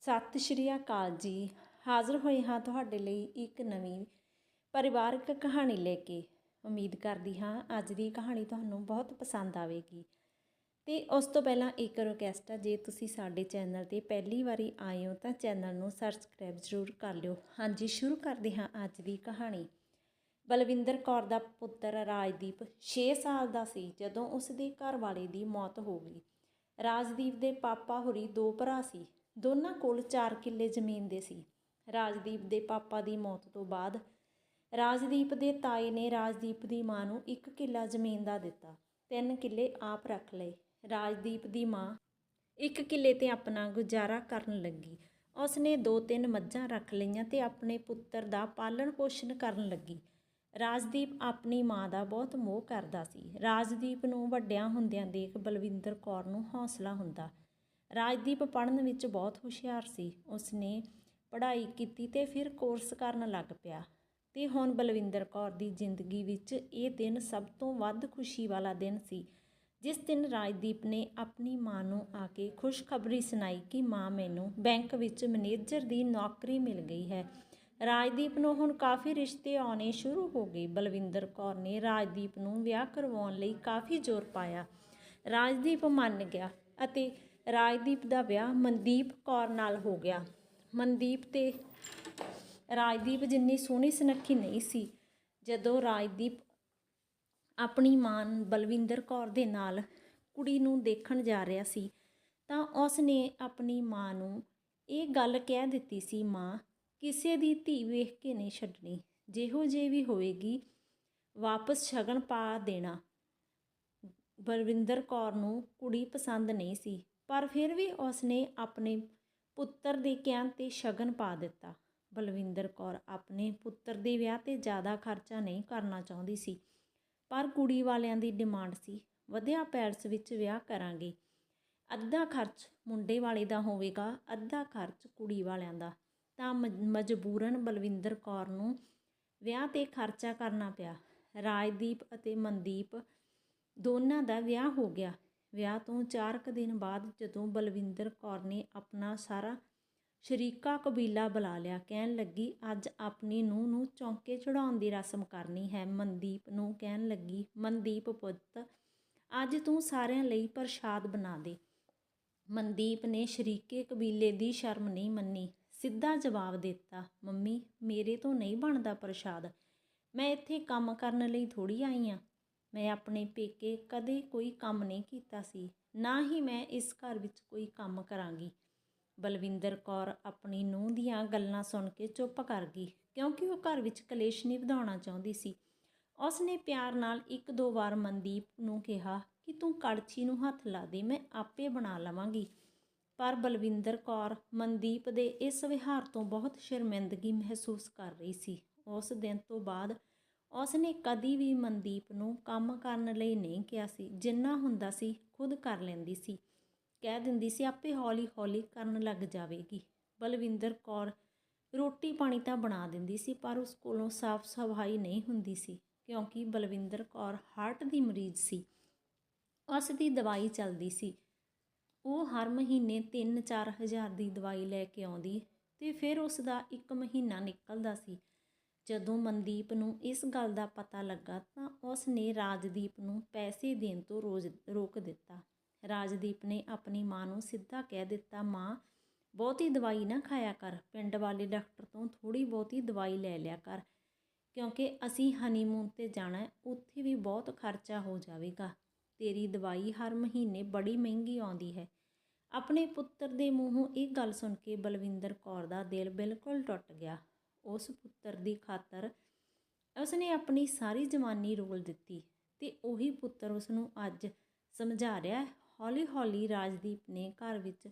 ਸਤਿ ਸ਼੍ਰੀ ਅਕਾਲ ਜੀ। ਹਾਜ਼ਰ ਹੋਏ ਹਾਂ ਤੁਹਾਡੇ ਲਈ ਇੱਕ ਨਵੀਂ ਪਰਿਵਾਰਕ ਕਹਾਣੀ ਲੈ ਕੇ। ਉਮੀਦ ਕਰਦੀ ਹਾਂ ਅੱਜ ਦੀ ਕਹਾਣੀ ਤੁਹਾਨੂੰ ਬਹੁਤ ਪਸੰਦ ਆਵੇਗੀ। ਤੇ ਉਸ ਤੋਂ ਪਹਿਲਾਂ ਇੱਕ ਰਿਕੁਐਸਟ ਹੈ ਜੇ ਤੁਸੀਂ ਸਾਡੇ ਚੈਨਲ ਤੇ ਪਹਿਲੀ ਵਾਰੀ ਆਏ ਹੋ ਤਾਂ ਚੈਨਲ ਨੂੰ ਸਬਸਕ੍ਰਾਈਬ ਜ਼ਰੂਰ ਕਰ ਲਿਓ। ਹਾਂਜੀ, ਸ਼ੁਰੂ ਕਰਦੇ ਹਾਂ ਅੱਜ ਦੀ ਕਹਾਣੀ। ਬਲਵਿੰਦਰ ਕੌਰ ਦਾ ਪੁੱਤਰ ਰਾਜਦੀਪ 6 ਸਾਲ ਦਾ ਸੀ ਜਦੋਂ ਉਸ ਦੇ ਘਰ ਵਾਲੇ ਦੀ ਮੌਤ ਹੋ ਗਈ। ਰਾਜਦੀਪ ਦੇ ਪਾਪਾ ਹੋਰੀ ਦੋ ਭਰਾ ਸੀ। ਦੋਨਾਂ ਕੋਲ 4 ਕਿੱਲੇ ਜ਼ਮੀਨ ਦੇ ਸੀ। ਰਾਜਦੀਪ ਦੇ ਪਾਪਾ ਦੀ ਮੌਤ ਤੋਂ ਬਾਅਦ ਰਾਜਦੀਪ ਦੇ ਤਾਏ ਨੇ ਰਾਜਦੀਪ ਦੀ ਮਾਂ ਨੂੰ 1 ਕਿੱਲਾ ਜ਼ਮੀਨ ਦਾ ਦਿੱਤਾ। ਤਿੰਨ ਕਿੱਲੇ ਆਪ ਰੱਖ ਲਏ। ਰਾਜਦੀਪ ਦੀ ਮਾਂ ਇੱਕ ਕਿੱਲੇ ਤੇ ਆਪਣਾ ਗੁਜ਼ਾਰਾ ਕਰਨ ਲੱਗੀ। ਉਸਨੇ ਦੋ ਤਿੰਨ ਮੱਝਾਂ ਰੱਖ ਲਈਆਂ ਤੇ ਆਪਣੇ ਪੁੱਤਰ ਦਾ ਪਾਲਣ ਪੋਸ਼ਣ ਕਰਨ ਲੱਗੀ। ਰਾਜਦੀਪ ਆਪਣੀ ਮਾਂ ਦਾ ਬਹੁਤ ਮੋਹ ਕਰਦਾ ਸੀ। ਰਾਜਦੀਪ ਨੂੰ ਵੱਡਿਆਂ ਹੁੰਦਿਆਂ ਦੇਖ ਬਲਵਿੰਦਰ ਕੌਰ ਨੂੰ ਹੌਸਲਾ ਹੁੰਦਾ ਰਾਜਦੀਪ ਪੜ੍ਹਨ ਵਿੱਚ ਬਹੁਤ ਹੁਸ਼ਿਆਰ ਸੀ। ਉਸਨੇ ਪੜ੍ਹਾਈ ਕੀਤੀ ਤੇ ਫਿਰ ਕੋਰਸ ਕਰਨ ਲੱਗ ਪਿਆ। ਤੇ ਹੁਣ ਬਲਵਿੰਦਰ ਕੌਰ ਦੀ ਜ਼ਿੰਦਗੀ ਵਿੱਚ ਇਹ ਦਿਨ ਸਭ ਤੋਂ ਵੱਧ ਖੁਸ਼ੀ ਵਾਲਾ ਦਿਨ ਸੀ। ਜਿਸ ਦਿਨ ਰਾਜਦੀਪ ਨੇ ਆਪਣੀ ਮਾਂ ਨੂੰ ਆ ਕੇ ਖੁਸ਼ਖਬਰੀ ਸੁਣਾਈ ਕਿ ਮਾਂ ਮੈਨੂੰ ਬੈਂਕ ਵਿੱਚ ਮੈਨੇਜਰ ਦੀ ਨੌਕਰੀ ਮਿਲ ਗਈ ਹੈ। ਰਾਜਦੀਪ ਨੂੰ ਹੁਣ ਕਾਫੀ ਰਿਸ਼ਤੇ ਆਉਣੇ ਸ਼ੁਰੂ ਹੋ ਗਏ। ਬਲਵਿੰਦਰ ਕੌਰ ਨੇ ਰਾਜਦੀਪ ਨੂੰ ਵਿਆਹ ਕਰਵਾਉਣ ਲਈ ਕਾਫੀ ਜ਼ੋਰ ਪਾਇਆ। ਰਾਜਦੀਪ ਮੰਨ ਗਿਆ ਅਤੇ ਰਾਜਦੀਪ ਦਾ ਵਿਆਹ ਮਨਦੀਪ ਕੌਰ ਨਾਲ ਹੋ ਗਿਆ। ਮਨਦੀਪ ਤੇ ਰਾਜਦੀਪ ਜਿੰਨੀ ਸੋਹਣੀ ਸੁਨੱਖੀ ਨਹੀਂ ਸੀ, ਜਦੋਂ ਰਾਜਦੀਪ ਆਪਣੀ ਮਾਂ ਬਲਵਿੰਦਰ ਕੌਰ ਦੇ ਨਾਲ ਕੁੜੀ ਨੂੰ ਦੇਖਣ ਜਾ ਰਿਹਾ ਸੀ, ਤਾਂ ਉਸ ਨੇ ਆਪਣੀ ਮਾਂ ਨੂੰ ਇਹ ਗੱਲ ਕਹਿ ਦਿੱਤੀ ਸੀ, ਮਾਂ, ਕਿਸੇ ਦੀ ਧੀ ਵੇਖ ਕੇ ਨਹੀਂ ਛੱਡਣੀ। ਜਿਹੋ ਜੇ ਵੀ ਹੋਵੇਗੀ ਵਾਪਸ ਸ਼ਗਨ ਪਾ ਦੇਣਾ। ਬਲਵਿੰਦਰ ਕੌਰ ਨੂੰ ਕੁੜੀ ਪਸੰਦ ਨਹੀਂ ਸੀ। ਪਰ ਫਿਰ ਵੀ ਉਸ ਨੇ ਆਪਣੇ ਪੁੱਤਰ ਦੇ ਕਹਿਣ ਤੇ ਸ਼ਗਨ ਪਾ ਦਿੱਤਾ। ਬਲਵਿੰਦਰ ਕੌਰ ਆਪਣੇ ਪੁੱਤਰ ਦੇ ਵਿਆਹ ਤੇ ਜ਼ਿਆਦਾ ਖਰਚਾ ਨਹੀਂ ਕਰਨਾ ਚਾਹੁੰਦੀ ਸੀ, ਪਰ ਕੁੜੀ ਵਾਲਿਆਂ ਦੀ ਡਿਮਾਂਡ ਸੀ, ਵਧਿਆ ਪੈਰਸ ਵਿੱਚ ਵਿਆਹ ਕਰਾਂਗੇ। ਅੱਧਾ ਖਰਚ ਮੁੰਡੇ ਵਾਲੇ ਦਾ ਹੋਵੇਗਾ, ਅੱਧਾ ਖਰਚ ਕੁੜੀ ਵਾਲਿਆਂ ਦਾ। ਤਾਂ ਮਜਬੂਰਨ ਬਲਵਿੰਦਰ ਕੌਰ ਨੂੰ ਵਿਆਹ ਤੇ ਖਰਚਾ ਕਰਨਾ ਪਿਆ। ਰਾਜਦੀਪ ਅਤੇ ਮਨਦੀਪ ਦੋਨਾਂ ਦਾ ਵਿਆਹ ਹੋ ਗਿਆ। ਵਿਆਹ ਤੋਂ 4 ਕੁ ਦਿਨ ਬਾਅਦ ਜਦੋਂ ਬਲਵਿੰਦਰ ਕੌਰ ਨੇ ਆਪਣਾ ਸਾਰਾ ਸ਼ਰੀਕਾ ਕਬੀਲਾ ਬੁਲਾ ਲਿਆ, ਕਹਿਣ ਲੱਗੀ, ਅੱਜ ਆਪਣੀ ਨੂੰਹ ਨੂੰ ਚੌਂਕੇ ਚੜਾਉਣ ਦੀ ਰਸਮ ਕਰਨੀ ਹੈ। ਮਨਦੀਪ ਨੂੰ ਕਹਿਣ ਲੱਗੀ, ਮਨਦੀਪ ਪੁੱਤ, ਅੱਜ ਤੂੰ ਸਾਰਿਆਂ ਲਈ ਪ੍ਰਸ਼ਾਦ ਬਣਾ ਦੇ। ਮਨਦੀਪ ਨੇ ਸ਼ਰੀਕੇ ਕਬੀਲੇ ਦੀ ਸ਼ਰਮ ਨਹੀਂ ਮੰਨੀ, ਸਿੱਧਾ ਜਵਾਬ ਦਿੱਤਾ, ਮੰਮੀ, ਮੇਰੇ ਤੋਂ ਨਹੀਂ ਬਣਦਾ ਪ੍ਰਸ਼ਾਦ। ਮੈਂ ਇੱਥੇ ਕੰਮ ਕਰਨ ਲਈ ਥੋੜੀ ਆਈ ਆ। ਮੈਂ ਆਪਣੇ ਪੇਕੇ ਕਦੇ ਕੋਈ ਕੰਮ ਨਹੀਂ ਕੀਤਾ ਸੀ, ਨਾ ਹੀ ਮੈਂ ਇਸ ਘਰ ਵਿੱਚ ਕੋਈ ਕੰਮ ਕਰਾਂਗੀ। ਬਲਵਿੰਦਰ ਕੌਰ ਆਪਣੀ ਨੂੰਹ ਦੀਆਂ ਗੱਲਾਂ ਸੁਣ ਕੇ ਚੁੱਪ ਕਰ ਗਈ, ਕਿਉਂਕਿ ਉਹ ਘਰ ਵਿੱਚ ਕਲੇਸ਼ ਨਹੀਂ ਵਧਾਉਣਾ ਚਾਹੁੰਦੀ ਸੀ। ਉਸ ਨੇ ਪਿਆਰ ਨਾਲ ਇੱਕ ਦੋ ਵਾਰ ਮਨਦੀਪ ਨੂੰ ਕਿਹਾ ਕਿ ਤੂੰ ਕੜਛੀ ਨੂੰ ਹੱਥ ਲਾ ਦੇ, ਮੈਂ ਆਪੇ ਬਣਾ ਲਵਾਂਗੀ। ਪਰ ਬਲਵਿੰਦਰ ਕੌਰ ਮਨਦੀਪ ਦੇ ਇਸ ਵਿਹਾਰ ਤੋਂ ਬਹੁਤ ਸ਼ਰਮਿੰਦਗੀ ਮਹਿਸੂਸ ਕਰ ਰਹੀ ਸੀ। ਉਸ ਦਿਨ ਤੋਂ ਬਾਅਦ ਉਸ ਨੇ ਕਦੀ ਵੀ ਮਨਦੀਪ ਨੂੰ ਕੰਮ ਕਰਨ ਲਈ ਨਹੀਂ ਕਿਹਾ ਸੀ। ਜਿੰਨਾ ਹੁੰਦਾ ਸੀ, ਖੁਦ ਕਰ ਲੈਂਦੀ ਸੀ। ਕਹਿ ਦਿੰਦੀ ਸੀ, ਆਪੇ ਹੌਲੀ ਹੌਲੀ ਕਰਨ ਲੱਗ ਜਾਵੇਗੀ। ਬਲਵਿੰਦਰ ਕੌਰ ਰੋਟੀ ਪਾਣੀ ਤਾਂ ਬਣਾ ਦਿੰਦੀ ਸੀ, ਪਰ ਉਸ ਕੋਲੋਂ ਸਾਫ਼ ਸਫ਼ਾਈ ਨਹੀਂ ਹੁੰਦੀ ਸੀ, ਕਿਉਂਕਿ ਬਲਵਿੰਦਰ ਕੌਰ ਹਾਰਟ ਦੀ ਮਰੀਜ਼ ਸੀ। ਉਸ ਦੀ ਦਵਾਈ ਚੱਲਦੀ ਸੀ। ਉਹ ਹਰ ਮਹੀਨੇ 3-4 ਹਜ਼ਾਰ ਦੀ ਦਵਾਈ ਲੈ ਕੇ ਆਉਂਦੀ ਤੇ ਫਿਰ ਉਸ ਦਾ ਇੱਕ ਮਹੀਨਾ ਨਿਕਲਦਾ ਸੀ। ਜਦੋਂ ਮਨਦੀਪ ਨੂੰ ਇਸ ਗੱਲ ਦਾ ਪਤਾ ਲੱਗਾ ਤਾਂ ਉਸ ਨੇ ਰਾਜਦੀਪ ਨੂੰ ਪੈਸੇ ਦੇਣ ਤੋਂ ਰੋਜ਼, ਰੋਕ ਦਿੱਤਾ। ਰਾਜਦੀਪ ਨੇ ਆਪਣੀ ਮਾਂ ਨੂੰ ਸਿੱਧਾ ਕਹਿ ਦਿੱਤਾ, ਮਾਂ, ਬਹੁਤੀ ਦਵਾਈ ਨਾ ਖਾਇਆ ਕਰ। ਪਿੰਡ ਵਾਲੇ ਡਾਕਟਰ ਤੋਂ ਥੋੜੀ ਬਹੁਤੀ ਦਵਾਈ ਲੈ ਲਿਆ ਕਰ, ਕਿਉਂਕਿ ਅਸੀਂ ਹਨੀਮੂਨ ਤੇ ਜਾਣਾ ਉੱਥੇ ਵੀ ਬਹੁਤ ਖਰਚਾ ਹੋ ਜਾਵੇਗਾ। ਤੇਰੀ ਦਵਾਈ ਹਰ ਮਹੀਨੇ ਬੜੀ ਮਹਿੰਗੀ ਆਉਂਦੀ ਹੈ। ਆਪਣੇ ਪੁੱਤਰ ਦੇ ਮੂੰਹੋਂ ਇਹ ਗੱਲ ਸੁਣ ਕੇ ਬਲਵਿੰਦਰ ਕੌਰ ਦਾ ਦਿਲ ਬਿਲਕੁਲ ਟੁੱਟ ਗਿਆ। ਉਸ ਪੁੱਤਰ ਦੀ ਖਾਤਰ ਉਸਨੇ ਆਪਣੀ ਸਾਰੀ ਜਵਾਨੀ ਰੋਲ ਦਿੱਤੀ ਤੇ ਉਹੀ ਪੁੱਤਰ ਉਸ ਨੂੰ ਅੱਜ ਸਮਝਾ ਰਿਹਾ ਹੌਲੀ ਹੌਲੀ ਰਾਜਦੀਪ ਨੇ ਘਰ ਵਿੱਚ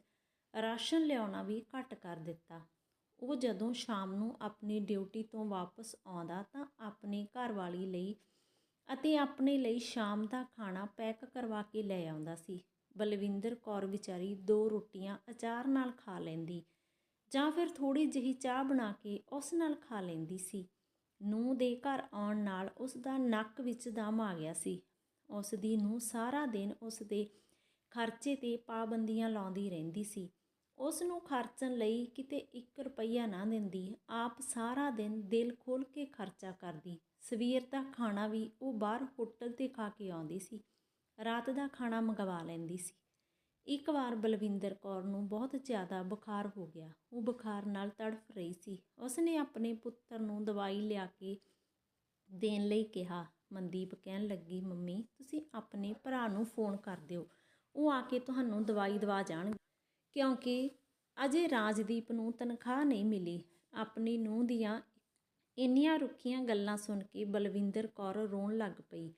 ਰਾਸ਼ਨ ਲਿਆਉਣਾ ਵੀ ਘੱਟ ਕਰ ਦਿੱਤਾ। ਉਹ ਜਦੋਂ ਸ਼ਾਮ ਨੂੰ ਆਪਣੀ ਡਿਊਟੀ ਤੋਂ ਵਾਪਸ ਆਉਂਦਾ ਤਾਂ ਆਪਣੀ ਘਰਵਾਲੀ ਲਈ ਅਤੇ ਆਪਣੇ ਲਈ ਸ਼ਾਮ ਦਾ ਖਾਣਾ ਪੈਕ ਕਰਵਾ ਕੇ ਲੈ ਆਉਂਦਾ ਸੀ। ਬਲਵਿੰਦਰ ਕੌਰ ਵਿਚਾਰੀ ਦੋ ਰੋਟੀਆਂ ਅਚਾਰ ਨਾਲ ਖਾ ਲੈਂਦੀ ਜਾਂ ਫਿਰ ਥੋੜੀ ਜਿਹੀ ਚਾਹ ਬਣਾ ਕੇ ਉਸ ਨਾਲ ਖਾ ਲੈਂਦੀ ਸੀ। ਨੂੰਹ ਦੇ ਘਰ ਆਉਣ ਨਾਲ ਉਸ ਦਾ ਨੱਕ ਵਿੱਚ ਦਮ ਆ ਗਿਆ ਸੀ। ਉਸ ਦੀ ਨੂੰਹ ਸਾਰਾ ਦਿਨ ਉਸ ਦੇ ਖਰਚੇ ਤੇ ਪਾਬੰਦੀਆਂ ਲਾਉਂਦੀ ਰਹਿੰਦੀ ਸੀ। ਉਸ ਨੂੰ ਖਰਚਣ ਲਈ ਕਿਤੇ 1 ਰੁਪਈਆ ਨਾ ਦਿੰਦੀ, ਆਪ ਸਾਰਾ ਦਿਨ ਦਿਲ ਖੋਲ ਕੇ ਖਰਚਾ ਕਰਦੀ। ਸਵੇਰ ਦਾ ਖਾਣਾ ਵੀ ਉਹ ਬਾਹਰ ਹੋਟਲ ਤੇ ਖਾ ਕੇ ਆਉਂਦੀ ਸੀ। ਰਾਤ ਦਾ ਖਾਣਾ ਮੰਗਵਾ ਲੈਂਦੀ ਸੀ। ਇੱਕ ਵਾਰ ਬਲਵਿੰਦਰ ਕੌਰ ਨੂੰ ਬਹੁਤ ਜ਼ਿਆਦਾ ਬੁਖਾਰ ਹੋ ਗਿਆ। ਉਹ ਬੁਖਾਰ ਨਾਲ ਤੜਫ ਰਹੀ ਸੀ। ਉਸਨੇ ਆਪਣੇ ਪੁੱਤਰ ਨੂੰ ਦਵਾਈ ਲਿਆ ਕੇ ਦੇਣ ਲਈ ਕਿਹਾ। ਮਨਦੀਪ ਕਹਿਣ ਲੱਗੀ, ਮੰਮੀ, ਤੁਸੀਂ ਆਪਣੇ ਭਰਾ ਨੂੰ ਫੋਨ ਕਰ ਦਿਓ। ਉਹ ਆ ਕੇ ਤੁਹਾਨੂੰ ਦਵਾਈ ਦਵਾ ਜਾਣਗੇ। ਕਿਉਂਕਿ ਅਜੇ ਰਾਜਦੀਪ ਨੂੰ ਤਨਖਾਹ ਨਹੀਂ ਮਿਲੀ। ਆਪਣੀ ਨੂੰਹ ਦੀਆਂ ਇੰਨੀਆਂ ਰੁੱਖੀਆਂ ਗੱਲਾਂ ਸੁਣ ਕੇ ਬਲਵਿੰਦਰ ਕੌਰ ਰੋਣ ਲੱਗ ਪਈ।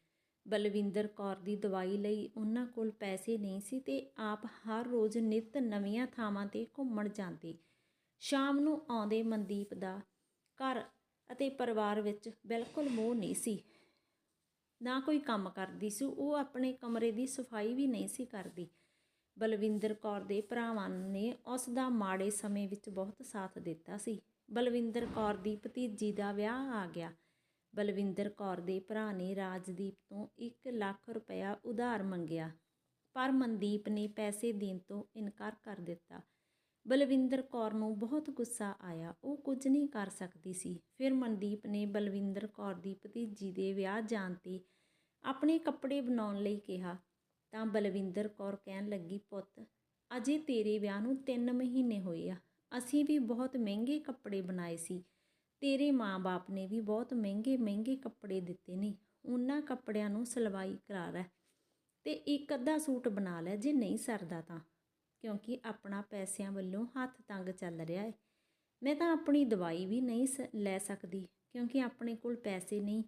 ਬਲਵਿੰਦਰ ਕੌਰ ਦੀ ਦਵਾਈ ਲਈ ਉਹਨਾਂ ਕੋਲ ਪੈਸੇ ਨਹੀਂ ਸੀ ਤੇ ਆਪ ਹਰ ਰੋਜ਼ ਨਿਤ ਨਵੀਆਂ ਥਾਵਾਂ ਤੇ ਘੁੰਮਣ ਜਾਂਦੇ। ਸ਼ਾਮ ਨੂੰ ਆਉਂਦੇ ਮਨਦੀਪ ਦਾ ਘਰ ਅਤੇ ਪਰਿਵਾਰ ਵਿੱਚ ਬਿਲਕੁਲ ਮੋਹ ਨਹੀਂ ਸੀ। ਨਾ ਕੋਈ ਕੰਮ ਕਰਦੀ ਸੀ, ਉਹ ਆਪਣੇ ਕਮਰੇ ਦੀ ਸਫ਼ਾਈ ਵੀ ਨਹੀਂ ਸੀ ਕਰਦੀ। ਬਲਵਿੰਦਰ ਕੌਰ ਦੇ ਭਰਾਵਾਂ ਨੇ ਉਸ ਦਾ ਮਾੜੇ ਸਮੇਂ ਵਿੱਚ ਬਹੁਤ ਸਾਥ ਦਿੱਤਾ ਸੀ। ਬਲਵਿੰਦਰ ਕੌਰ ਦੀ ਭਤੀਜੀ ਦਾ ਵਿਆਹ ਆ ਗਿਆ। ਬਲਵਿੰਦਰ ਕੌਰ ਦੇ ਭਰਾ ਨੇ ਰਾਜਦੀਪ ਤੋਂ 1 ਲੱਖ ਰੁਪਇਆ ਉਧਾਰ ਮੰਗਿਆ, ਪਰ ਮਨਦੀਪ ਨੇ ਪੈਸੇ ਦੇਣ ਤੋਂ ਇਨਕਾਰ ਕਰ ਦਿੱਤਾ। ਬਲਵਿੰਦਰ ਕੌਰ ਨੂੰ ਬਹੁਤ ਗੁੱਸਾ ਆਇਆ, ਉਹ ਕੁਝ ਨਹੀਂ ਕਰ ਸਕਦੀ ਸੀ। ਫਿਰ ਮਨਦੀਪ ਨੇ ਬਲਵਿੰਦਰ ਕੌਰ ਦੀ ਭਤੀਜੀ ਦੇ ਵਿਆਹ ਜਾਣ ਤੇ ਆਪਣੇ ਕੱਪੜੇ ਬਣਾਉਣ ਲਈ ਕਿਹਾ, ਤਾਂ ਬਲਵਿੰਦਰ ਕੌਰ ਕਹਿਣ ਲੱਗੀ, ਪੁੱਤ, ਅਜੇ ਤੇਰੇ ਵਿਆਹ ਨੂੰ 3 ਮਹੀਨੇ ਹੋਏ ਆ, ਅਸੀਂ ਵੀ ਬਹੁਤ ਮਹਿੰਗੇ ਕੱਪੜੇ ਬਣਾਏ ਸੀ ਤੇਰੇ ਮਾਂ-ਬਾਪ ਨੇ ਵੀ ਬਹੁਤ ਮਹਿੰਗੇ ਮਹਿੰਗੇ ਕੱਪੜੇ ਦਿੱਤੇ ਨੇ। ਉਹਨਾਂ ਕੱਪੜਿਆਂ ਨੂੰ ਸਲਵਾਈ ਕਰਾ ਲੈ ਤੇ ਇੱਕ ਅੱਧਾ ਸੂਟ ਬਣਾ ਲੈ ਜੇ ਨਹੀਂ ਸਰਦਾ ਤਾਂ, ਕਿਉਂਕਿ ਆਪਣਾ ਪੈਸਿਆਂ ਵੱਲੋਂ ਹੱਥ ਤੰਗ ਚੱਲ ਰਿਹਾ ਹੈ ਮੈਂ ਤਾਂ ਆਪਣੀ ਦਵਾਈ ਵੀ ਨਹੀਂ ਸ- ਲੈ ਸਕਦੀ, ਕਿਉਂਕਿ ਆਪਣੇ ਕੋਲ ਪੈਸੇ ਨਹੀਂ।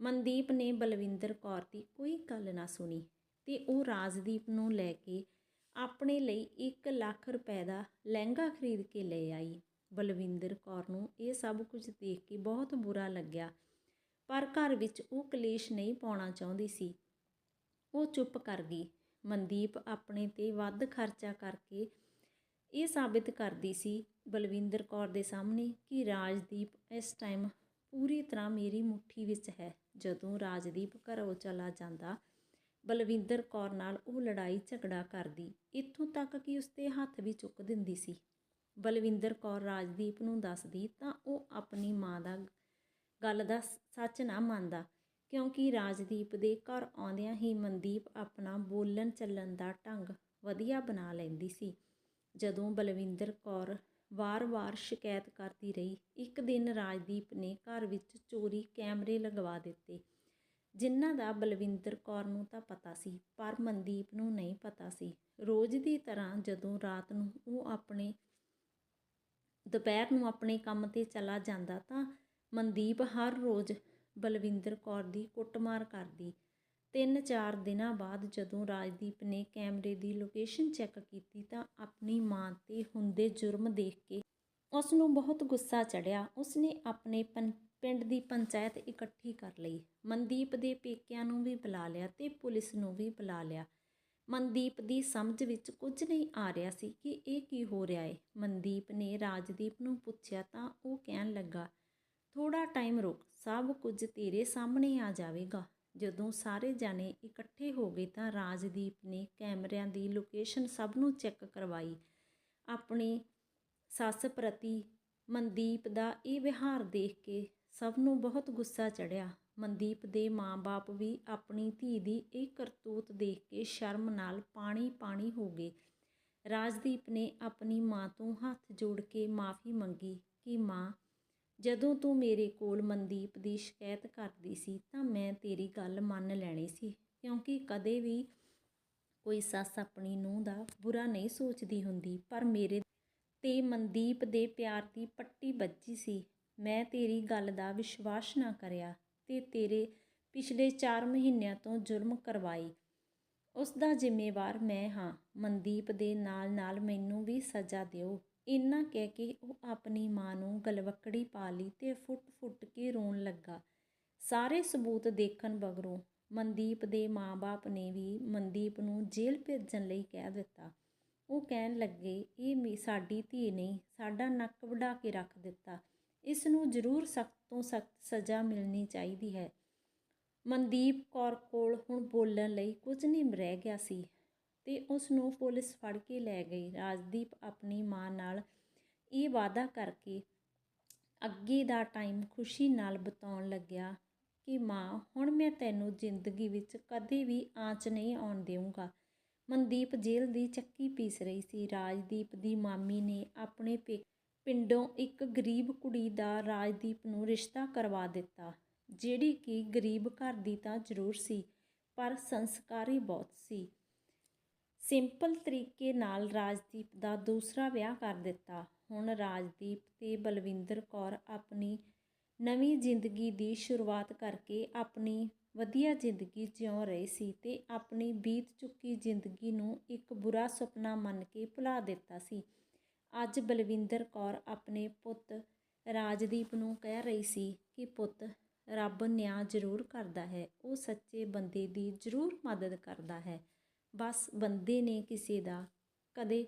ਮਨਦੀਪ ਨੇ ਬਲਵਿੰਦਰ ਕੌਰ ਦੀ ਕੋਈ ਗੱਲ ਨਾ ਸੁਣੀ ਤੇ ਉਹ ਰਾਜਦੀਪ ਨੂੰ ਲੈ ਕੇ ਆਪਣੇ ਲਈ 1 ਲੱਖ ਰੁਪਏ ਦਾ ਲਹਿੰਗਾ ਖਰੀਦ ਕੇ ਲੈ ਆਈ। ਬਲਵਿੰਦਰ ਕੌਰ ਨੂੰ ਇਹ ਸਭ ਕੁਝ ਦੇਖ ਕੇ ਬਹੁਤ ਬੁਰਾ ਲੱਗਿਆ। ਪਰ ਘਰ ਵਿੱਚ ਉਹ ਕਲੇਸ਼ ਨਹੀਂ ਪਾਉਣਾ ਚਾਹੁੰਦੀ ਸੀ। ਉਹ ਚੁੱਪ ਕਰ ਗਈ। ਮਨਦੀਪ ਆਪਣੇ ਤੇ ਵੱਧ ਖਰਚਾ ਕਰਕੇ ਇਹ ਸਾਬਿਤ ਕਰਦੀ ਸੀ ਬਲਵਿੰਦਰ ਕੌਰ ਦੇ ਸਾਹਮਣੇ ਕਿ ਰਾਜਦੀਪ ਇਸ ਟਾਈਮ ਪੂਰੀ ਤਰ੍ਹਾਂ ਮੇਰੀ ਮੁੱਠੀ ਵਿੱਚ ਹੈ। ਜਦੋਂ ਰਾਜਦੀਪ ਘਰੋਂ ਚਲਾ ਜਾਂਦਾ, ਬਲਵਿੰਦਰ ਕੌਰ ਨਾਲ ਉਹ ਲੜਾਈ ਝਗੜਾ ਕਰਦੀ। ਇੱਥੋਂ ਤੱਕ ਕਿ ਉਸਦੇ ਹੱਥ ਵੀ ਚੁੱਕ ਦਿੰਦੀ ਸੀ। ਬਲਵਿੰਦਰ ਕੌਰ ਰਾਜਦੀਪ ਨੂੰ ਦੱਸਦੀ, ਤਾਂ ਉਹ ਆਪਣੀ ਮਾਂ ਦਾ ਗੱਲ ਦਾ ਸੱਚ ਨਾ ਮੰਨਦਾ, ਕਿਉਂਕਿ ਰਾਜਦੀਪ ਦੇ ਘਰ ਆਉਂਦਿਆਂ ਹੀ ਮਨਦੀਪ ਆਪਣਾ ਬੋਲਣ ਚੱਲਣ ਦਾ ਢੰਗ ਵਧੀਆ ਬਣਾ ਲੈਂਦੀ ਸੀ। ਜਦੋਂ ਬਲਵਿੰਦਰ ਕੌਰ ਵਾਰ-ਵਾਰ ਸ਼ਿਕਾਇਤ ਕਰਦੀ ਰਹੀ, ਇੱਕ ਦਿਨ ਰਾਜਦੀਪ ਨੇ ਘਰ ਵਿੱਚ ਚੋਰੀ ਕੈਮਰੇ ਲਗਵਾ ਦਿੱਤੇ। ਜਿਨ੍ਹਾਂ ਦਾ ਬਲਵਿੰਦਰ ਕੌਰ ਨੂੰ ਤਾਂ ਪਤਾ ਸੀ, ਪਰ ਮਨਦੀਪ ਨੂੰ ਨਹੀਂ ਪਤਾ ਸੀ। ਰੋਜ਼ ਦੀ ਤਰ੍ਹਾਂ ਜਦੋਂ ਰਾਤ ਨੂੰ ਉਹ ਆਪਣੇ ਦੁਪਹਿਰ ਨੂੰ ਆਪਣੇ ਕੰਮ ਤੇ ਚਲਾ ਜਾਂਦਾ ਤਾਂ ਮਨਦੀਪ ਹਰ ਰੋਜ਼ ਬਲਵਿੰਦਰ ਕੌਰ ਦੀ ਕੁੱਟਮਾਰ ਕਰਦੀ। ਤਿੰਨ ਚਾਰ ਦਿਨਾਂ ਬਾਅਦ ਜਦੋਂ ਰਾਜਦੀਪ ਨੇ ਕੈਮਰੇ ਦੀ ਲੋਕੇਸ਼ਨ ਚੈੱਕ ਕੀਤੀ ਤਾਂ ਆਪਣੀ ਮਾਂ ਤੇ ਹੁੰਦੇ ਜੁਰਮ ਦੇਖ ਕੇ ਉਸ ਨੂੰ ਬਹੁਤ ਗੁੱਸਾ ਚੜਿਆ ਉਸਨੇ ਆਪਣੇ ਪੰ- ਪਿੰਡ ਦੀ ਪੰਚਾਇਤ ਇਕੱਠੀ ਕਰ ਲਈ। ਮਨਦੀਪ ਦੇ ਪੇਕਿਆਂ ਨੂੰ ਵੀ ਬੁਲਾ ਲਿਆ ਤੇ ਪੁਲਿਸ ਨੂੰ ਵੀ ਬੁਲਾ ਲਿਆ। ਮਨਦੀਪ ਦੀ ਸਮਝ ਵਿੱਚ ਕੁਝ ਨਹੀਂ ਆ ਰਿਹਾ ਸੀ ਕਿ ਇਹ ਕੀ ਹੋ ਰਿਹਾ ਹੈ ਮਨਦੀਪ ਨੇ ਰਾਜਦੀਪ ਨੂੰ ਪੁੱਛਿਆ ਤਾਂ ਉਹ ਕਹਿਣ ਲੱਗਾ ਥੋੜਾ ਟਾਈਮ ਰੁਕ, ਸਭ ਕੁਝ ਤੇਰੇ ਸਾਹਮਣੇ ਆ ਜਾਵੇਗਾ। ਜਦੋਂ ਸਾਰੇ ਜਾਣੇ ਇਕੱਠੇ ਹੋ ਗਏ ਤਾਂ ਰਾਜਦੀਪ ਨੇ ਕੈਮਰਿਆਂ ਦੀ ਲੋਕੇਸ਼ਨ ਸਭ ਨੂੰ ਚੈੱਕ ਕਰਵਾਈ। ਆਪਣੀ ਸੱਸ ਪ੍ਰਤੀ ਮਨਦੀਪ ਦਾ ਇਹ ਵਿਹਾਰ ਦੇਖ ਕੇ ਸਭ ਨੂੰ ਬਹੁਤ ਗੁੱਸਾ ਚੜਿਆ ਮਨਦੀਪ ਦੇ ਮਾਂ-ਬਾਪ ਵੀ ਆਪਣੀ ਧੀ ਦੀ ਇਹ ਕਰਤੂਤ ਦੇਖ ਕੇ ਸ਼ਰਮ ਨਾਲ ਪਾਣੀ-ਪਾਣੀ ਹੋ ਗਏ। ਰਾਜਦੀਪ ਨੇ ਆਪਣੀ ਮਾਂ ਤੋਂ ਹੱਥ ਜੋੜ ਕੇ ਮਾਫੀ ਮੰਗੀ ਕਿ, ਮਾਂ, ਜਦੋਂ ਤੂੰ ਮੇਰੇ ਕੋਲ ਮਨਦੀਪ ਦੀ ਸ਼ਿਕਾਇਤ ਕਰਦੀ ਸੀ ਤਾਂ ਮੈਂ ਤੇਰੀ ਗੱਲ ਮੰਨ ਲੈਣੀ ਸੀ, ਕਿਉਂਕਿ ਕਦੇ ਵੀ ਕੋਈ ਸੱਸ ਆਪਣੀ ਨੂੰਹ ਦਾ ਬੁਰਾ ਨਹੀਂ ਸੋਚਦੀ ਹੁੰਦੀ, ਪਰ ਮੇਰੇ ਤੇ ਮਨਦੀਪ ਦੇ ਪਿਆਰ ਦੀ ਪੱਟੀ ਵੱਜੀ ਸੀ। ਮੈਂ ਤੇਰੀ ਗੱਲ ਦਾ ਵਿਸ਼ਵਾਸ ਨਾ ਕਰਿਆ ਤੇ ਤੇਰੇ ਪਿਛਲੇ 4 ਮਹੀਨਿਆਂ ਤੋਂ ਜ਼ੁਲਮ ਕਰਵਾਈ। ਉਸ ਦਾ ਜ਼ਿੰਮੇਵਾਰ ਮੈਂ ਹਾਂ। ਮਨਦੀਪ ਦੇ ਨਾਲ-ਨਾਲ ਮੈਨੂੰ ਵੀ ਸਜ਼ਾ ਦਿਓ। ਇੰਨਾ ਕਹਿ ਕੇ ਉਹ ਆਪਣੀ ਮਾਂ ਨੂੰ ਗਲਵੱਕੜੀ ਪਾ ਲਈ ਤੇ ਫੁੱਟ-ਫੁੱਟ ਕੇ ਰੋਣ ਲੱਗਾ। ਸਾਰੇ ਸਬੂਤ ਦੇਖਣ ਬਗਰੋਂ ਮਨਦੀਪ ਦੇ ਮਾਂ-ਬਾਪ ਨੇ ਵੀ ਮਨਦੀਪ ਨੂੰ ਜੇਲ੍ਹ ਭੇਜਣ ਲਈ ਕਹਿ ਦਿੱਤਾ। ਉਹ ਕਹਿਣ ਲੱਗੇ, ਇਹ ਮੇ, ਸਾਡੀ ਧੀ ਨਹੀਂ, ਸਾਡਾ ਨੱਕ ਵਢਾ ਕੇ ਰੱਖ ਦਿੱਤਾ। ਇਸ ਨੂੰ ਜ਼ਰੂਰ ਸਖਤ ਤੋਂ ਸਖਤ ਸਜ਼ਾ ਮਿਲਣੀ ਚਾਹੀਦੀ ਹੈ। ਮਨਦੀਪ ਕੌਰ ਕੋਲ ਹੁਣ ਬੋਲਣ ਲਈ ਕੁਝ ਨਹੀਂ ਰਹਿ ਗਿਆ ਸੀ ਤੇ ਉਸ ਨੂੰ ਪੁਲਿਸ ਫੜ ਕੇ ਲੈ ਗਈ। ਰਾਜਦੀਪ ਆਪਣੀ ਮਾਂ ਨਾਲ ਇਹ ਵਾਅਦਾ ਕਰਕੇ ਅੱਗੇ ਦਾ ਟਾਈਮ ਖੁਸ਼ੀ ਨਾਲ ਬਿਤਾਉਣ ਲੱਗਿਆ ਕਿ, ਮਾਂ, ਹੁਣ ਮੈਂ ਤੈਨੂੰ ਜ਼ਿੰਦਗੀ ਵਿੱਚ ਕਦੇ ਵੀ ਆਂਚ ਨਹੀਂ ਆਉਣ ਦੇਵਾਂਗਾ ਮਨਦੀਪ ਜੇਲ੍ਹ ਦੀ ਚੱਕੀ ਪੀਸ ਰਹੀ ਸੀ। ਰਾਜਦੀਪ ਦੀ ਮਾਮੀ ਨੇ ਆਪਣੇ ਪੇ ਪਿੰਡੋਂ ਇੱਕ ਗਰੀਬ ਕੁੜੀ ਦਾ ਰਾਜਦੀਪ ਨੂੰ ਰਿਸ਼ਤਾ ਕਰਵਾ ਦਿੱਤਾ, ਜਿਹੜੀ ਕਿ ਗਰੀਬ ਘਰ ਦੀ ਤਾਂ ਜ਼ਰੂਰ ਸੀ, ਪਰ ਸੰਸਕਾਰੀ ਬਹੁਤ ਸੀ। ਸਿੰਪਲ ਤਰੀਕੇ ਨਾਲ ਰਾਜਦੀਪ ਦਾ ਦੂਸਰਾ ਵਿਆਹ ਕਰ ਦਿੱਤਾ। ਹੁਣ ਰਾਜਦੀਪ ਤੇ ਬਲਵਿੰਦਰ ਕੌਰ ਆਪਣੀ ਨਵੀਂ ਜ਼ਿੰਦਗੀ ਦੀ ਸ਼ੁਰੂਆਤ ਕਰਕੇ ਆਪਣੀ ਵਧੀਆ ਜ਼ਿੰਦਗੀ ਜਿਉ ਰਹੇ ਸੀ ਤੇ ਆਪਣੀ ਬੀਤ ਚੁੱਕੀ ਜ਼ਿੰਦਗੀ ਨੂੰ ਇੱਕ ਬੁਰਾ ਸੁਪਨਾ ਮੰਨ ਕੇ ਭੁਲਾ ਦਿੱਤਾ ਸੀ। ਅੱਜ ਬਲਵਿੰਦਰ ਕੌਰ ਆਪਣੇ ਪੁੱਤ ਰਾਜਦੀਪ ਨੂੰ ਕਹਿ ਰਹੀ ਸੀ ਕਿ ਪੁੱਤ, ਰੱਬ ਨਿਆਂ ਜ਼ਰੂਰ ਕਰਦਾ ਹੈ, ਉਹ ਸੱਚੇ ਬੰਦੇ ਦੀ ਜ਼ਰੂਰ ਮਦਦ ਕਰਦਾ ਹੈ। ਬਸ ਬੰਦੇ ਨੇ ਕਿਸੇ ਦਾ ਕਦੇ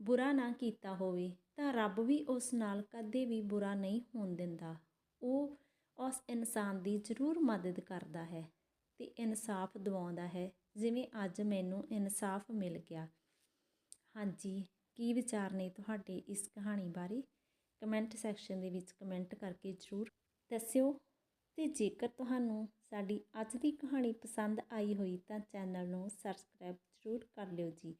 ਬੁਰਾ ਨਾ ਕੀਤਾ ਹੋਵੇ, ਤਾਂ ਰੱਬ ਵੀ ਉਸ ਨਾਲ ਕਦੇ ਵੀ ਬੁਰਾ ਨਹੀਂ ਹੋਣ ਦਿੰਦਾ। ਉਹ ਉਸ ਇਨਸਾਨ ਦੀ ਜ਼ਰੂਰ ਮਦਦ ਕਰਦਾ ਹੈ ਤੇ ਇਨਸਾਫ ਦਿਵਾਉਂਦਾ ਹੈ, ਜਿਵੇਂ ਅੱਜ ਮੈਨੂੰ ਇਨਸਾਫ ਮਿਲ ਗਿਆ। ਹਾਂਜੀ ਕੀ ਵਿਚਾਰ ਨੇ ਤੁਹਾਡੇ ਇਸ ਕਹਾਣੀ ਬਾਰੇ? ਕਮੈਂਟ ਸੈਕਸ਼ਨ ਦੇ ਵਿੱਚ ਕਮੈਂਟ ਕਰਕੇ ਜ਼ਰੂਰ ਦੱਸਿਓ। ਤੇ ਜੇਕਰ ਤੁਹਾਨੂੰ ਸਾਡੀ ਅੱਜ ਦੀ ਕਹਾਣੀ ਪਸੰਦ ਆਈ ਹੋਈ ਤਾਂ ਚੈਨਲ ਨੂੰ ਸਬਸਕ੍ਰਾਈਬ ਜ਼ਰੂਰ ਕਰ ਲਿਓ ਜੀ।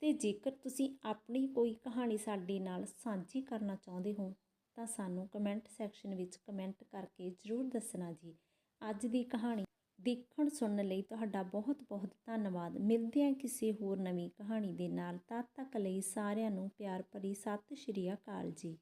ਤੇ ਜੇਕਰ ਤੁਸੀਂ ਆਪਣੀ ਕੋਈ ਕਹਾਣੀ ਸਾਡੇ ਨਾਲ ਸਾਂਝੀ ਕਰਨਾ ਚਾਹੁੰਦੇ ਹੋ ਤਾਂ ਸਾਨੂੰ ਕਮੈਂਟ ਸੈਕਸ਼ਨ ਵਿੱਚ ਕਮੈਂਟ ਕਰਕੇ ਜ਼ਰੂਰ ਦੱਸਣਾ ਜੀ। ਅੱਜ ਦੀ ਕਹਾਣੀ ਦੇਖਣ ਸੁਣਨ ਲਈ ਤੁਹਾਡਾ ਬਹੁਤ ਬਹੁਤ ਧੰਨਵਾਦ। ਮਿਲਦੇ ਹਾਂ ਕਿਸੇ ਹੋਰ ਨਵੀਂ ਕਹਾਣੀ ਦੇ ਨਾਲ। ਤਦ ਤੱਕ ਲਈ ਸਾਰਿਆਂ ਨੂੰ ਪਿਆਰ ਭਰੀ ਸਤਿ ਸ਼੍ਰੀ ਅਕਾਲ ਜੀ।